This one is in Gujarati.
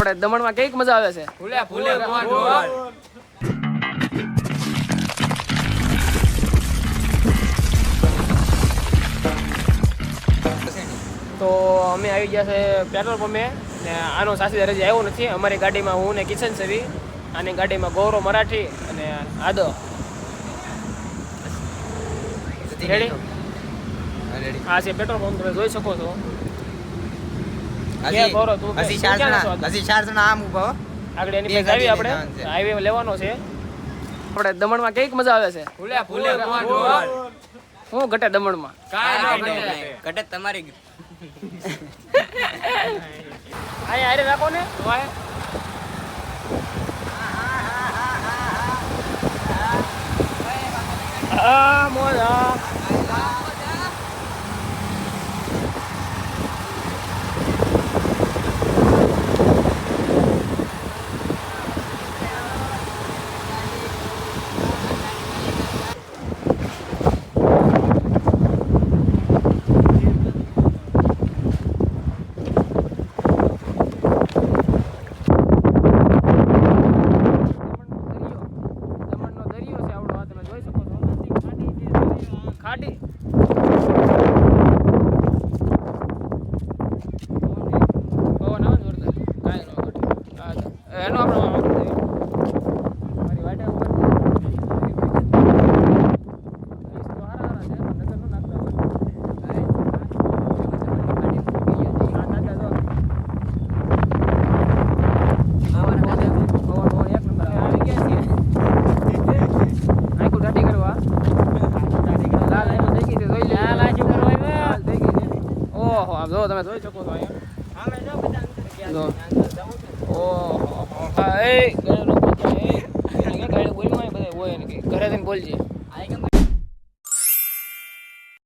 આપણે દમણમાં કંઈક મજા આવે છે. ફૂલે ફૂલે તો અમે આવી ગયા છે પેટ્રોલ પંપે ને આનો સાસી હજી આવ્યો નથી. અમારી ગાડીમાં હું ને કિશન સવી આની ગાડીમાં ગૌરવ મરાઠી અને આદો. રેડી આ છે પેટ્રોલ પંપ તમે જોઈ શકો છો. હજી તું ચાર જણા હજી ચાર જણા આમ ઊભા આગળ એની પાસે આવી આપણે? હાઈવે લેવાનો છે. આપણે દમણમાં કંઈક મજા આવે છે? ફૂલે ફૂલે હું ઘટે દમણમાં? ઘટે. તમારી રાખો ને વાય. આ મોજ આ દમણનો દરિયો છે આવડો આ તમે જોઈ શકો છો આમ જો તમે જોઈ શકો છો અહીંયા. ઓહો એ ઘરે લોકો કે ગાડી બોલમાં બધા, હોય ઘરે જઈને બોલજે.